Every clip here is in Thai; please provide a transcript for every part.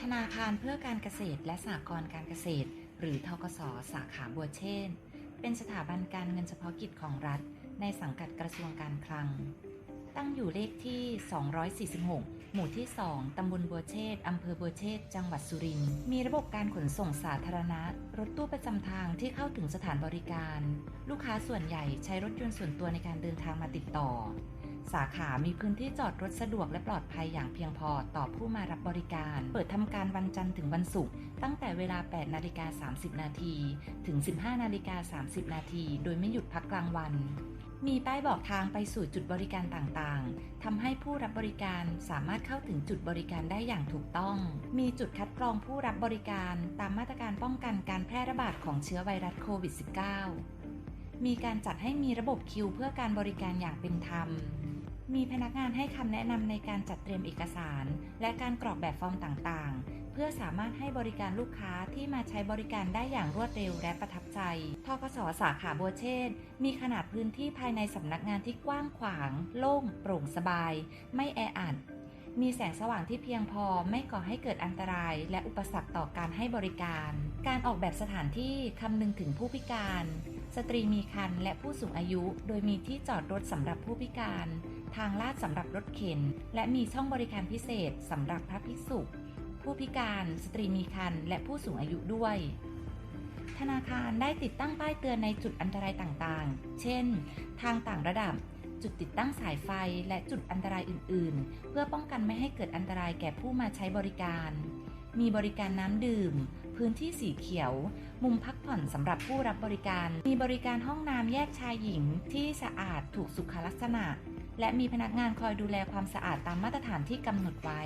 ธนาคารเพื่อการเกษตรและสหกรณ์การเกษตร หรือทกสสาขาบัวเชษฐ์เป็นสถาบันการเงินเฉพาะกิจของรัฐ ในสังกัดกระทรวงการคลัง ตั้งอยู่เลขที่ 246 หมู่ที่ 2 ตำบลบัวเชษอำเภอบัวเชษจังหวัดสุรินทร์ มีระบบการขนส่งสาธารณะ รถตู้ประจำทางที่เข้าถึงสถานบริการ ลูกค้าส่วนใหญ่ใช้รถยนต์ส่วนตัวในการเดินทางมาติดต่อ สาขามีพื้นที่จอดรถสะดวกและปลอดภัยอย่างเพียงพอต่อผู้มารับบริการ เปิดทำการวันจันทร์ถึงวันศุกร์ตั้งแต่เวลา 8 นาฬิกา 30 นาทีถึง 15 นาฬิกา 30 นาทีโดยไม่หยุดพักกลางวัน มีป้ายบอกทางไปสู่จุดบริการต่างๆ ทำให้ผู้รับบริการสามารถเข้าถึงจุดบริการได้อย่างถูกต้อง มีจุดคัดกรองผู้รับบริการตามมาตรการป้องกันการแพร่ระบาดของเชื้อไวรัสโควิด -19 มีการจัดให้มีระบบคิวเพื่อการบริการอย่างเป็นธรรม มีพนักงานให้คำแนะนำในการจัดเตรียมเอกสาร และการกรอกแบบฟอร์มต่างๆ เพื่อสามารถให้บริการลูกค้าที่มาใช้บริการได้อย่างรวดเร็วและประทับใจ ทกสสาขาบัวเชษมีขนาดพื้นที่ภายในสำนักงานที่กว้างขวาง โล่ง โปร่งสบาย ไม่แออัด มีแสงสว่างที่เพียงพอไม่ก่อให้เกิดอันตราย และอุปสรรคต่อการให้บริการ การออกแบบสถานที่คำนึงถึงผู้พิการ สตรีมีครรภ์และผู้สูงอายุ โดยมีที่จอดรถสำหรับผู้พิการ ทางลาดสำหรับรถเข็น และมีช่องบริการพิเศษสำหรับพระภิกษุ ผู้พิการ สตรีมีครรภ์และผู้สูงอายุด้วย ธนาคารได้ติดตั้งป้ายเตือนในจุดอันตรายต่างๆ เช่น ทางต่างระดับ จุดติดตั้งสายไฟและจุดอันตรายอื่น ๆ เพื่อป้องกันไม่ให้เกิดอันตรายแก่ผู้มาใช้บริการ มีบริการน้ำดื่ม พื้นที่สีเขียว มุมพักผ่อนสำหรับผู้รับบริการ มีบริการห้องน้ำแยกชายหญิงที่สะอาดถูกสุขลักษณะ และมีพนักงานคอยดูแลความสะอาดตามมาตรฐานที่กำหนดไว้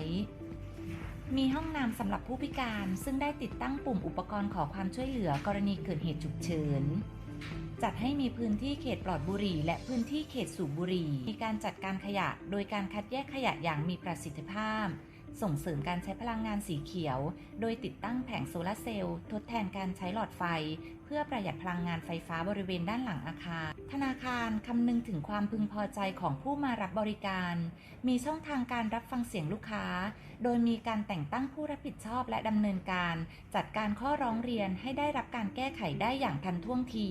มีห้องน้ำสำหรับผู้พิการซึ่งได้ติดตั้งปุ่มอุปกรณ์ขอความช่วยเหลือกรณีเกิดเหตุฉุกเฉินจัดให้มีพื้นที่เขตปลอดบุหรี่ และพื้นที่เขตสูบบุหรี่ มีการจัดการขยะ โดยการคัดแยกขยะอย่างมีประสิทธิภาพ ส่งเสริมการใช้พลังงานสีเขียว โดยติดตั้งแผงโซลาร์เซลล์ทดแทนการใช้หลอดไฟ เพื่อประหยัดพลังงานไฟฟ้าบริเวณด้านหลังอาคาร ธนาคารคำนึงถึงความพึงพอใจของผู้มารับบริการ มีช่องทางการรับฟังเสียงลูกค้า โดยมีการแต่งตั้งผู้รับผิดชอบและดำเนินการ จัดการข้อร้องเรียนให้ได้รับการแก้ไขได้อย่างทันท่วงที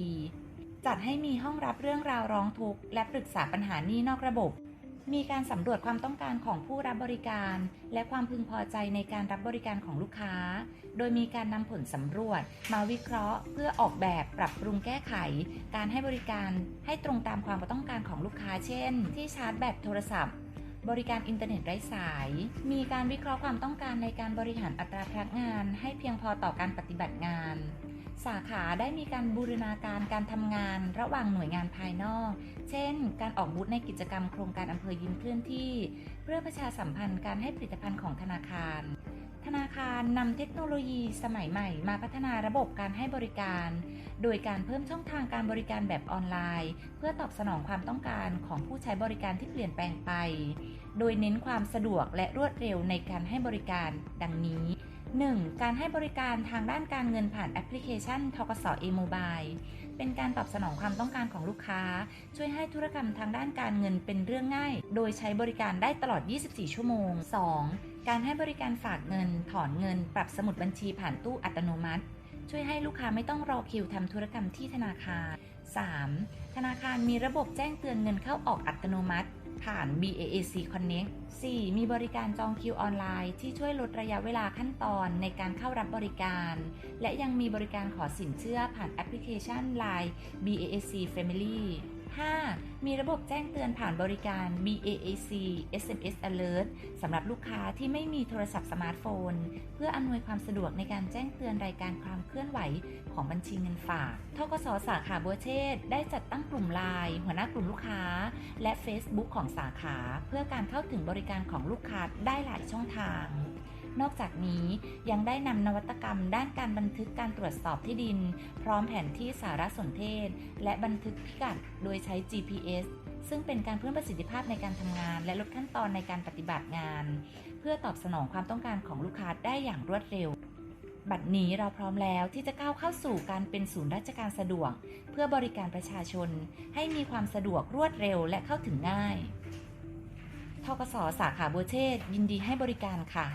จัดให้มีห้องรับเรื่องราวร้องทุกข์และปรึกษาปัญหานี้นอกระบบ มีการสำรวจความต้องการของผู้รับบริการ และความพึงพอใจในการรับบริการของลูกค้า โดยมีการนำผลสำรวจ มาวิเคราะห์ เพื่อออกแบบปรับปรุงแก้ไข การให้บริการให้ตรงตามความต้องการของลูกค้า เช่น ที่ชาร์จแบตโทรศัพท์บริการอินเทอร์เน็ตไร้สาย มีการวิเคราะห์ความต้องการในการบริหารอัตราพนักงาน ให้เพียงพอต่อการปฏิบัติงาน สาขาได้มีการบูรณาการการทำงานระหว่างหน่วยงานภายนอก เช่น การออกบูธในกิจกรรมโครงการอำเภอยิ้มเคลื่อนที่ เพื่อประชาสัมพันธ์การให้ผลิตภัณฑ์ของธนาคาร ธนาคารนำเทคโนโลยีสมัยใหม่ มาพัฒนาระบบการให้บริการ โดยการเพิ่มช่องทางการบริการแบบออนไลน์ เพื่อตอบสนองความต้องการของผู้ใช้บริการที่เปลี่ยนแปลงไป โดยเน้นความสะดวกและรวดเร็วในการให้บริการดังนี้ 1. การให้บริการทางด้านการเงินผ่านแอปพลิเคชันทกส e-mobile เป็นการตอบสนองความต้องการของลูกค้า ช่วยให้ธุรกรรมทางด้านการเงินเป็นเรื่องง่าย โดยใช้บริการได้ตลอด 24 ชั่วโมง 2. การให้บริการฝากเงิน ถอนเงิน ปรับสมุดบัญชีผ่านตู้อัตโนมัติ ช่วยให้ลูกค้าไม่ต้องรอคิวทำธุรกรรมที่ธนาคาร 3. ธนาคารมีระบบแจ้งเตือนเงินเข้าออกอัตโนมัติ ผ่าน BAAC Connect 4. มีบริการจองคิวออนไลน์ ที่ช่วยลดระยะเวลาขั้นตอนในการเข้ารับบริการ และยังมีบริการขอสินเชื่อผ่านแอปพลิเคชัน Line BAAC Family 5. มีระบบแจ้งเตือนผ่านบริการ BAAC SMS Alert สำหรับลูกค้าที่ไม่มีโทรศัพท์สมาร์ทโฟน เพื่ออำนวยความสะดวกในการแจ้งเตือนรายการความเคลื่อนไหวของบัญชีเงินฝากทกสสาขาบัวเชษได้จัดตั้งกลุ่มไลน์หัวหน้ากลุ่มลูกค้า และ Facebook ของสาขา เพื่อการเข้าถึงบริการของลูกค้าได้หลายช่องทาง นอกจากนี้ยังได้นำนวัตกรรมด้านการบันทึกการตรวจสอบที่ดิน พร้อมแผนที่สารสนเทศ และบันทึกพิกัดโดยใช้ GPS ซึ่งเป็นการเพิ่มประสิทธิภาพในการทำงาน และลดขั้นตอนในการปฏิบัติงาน เพื่อตอบสนองความต้องการของลูกค้าได้อย่างรวดเร็ว บัดนี้เราพร้อมแล้วที่จะก้าวเข้าสู่การเป็นศูนย์ราชการสะดวก เพื่อบริการประชาชน ให้มีความสะดวกรวดเร็วและเข้าถึงง่ายทกสสาขาบัวเชษยินดีให้บริการค่ะ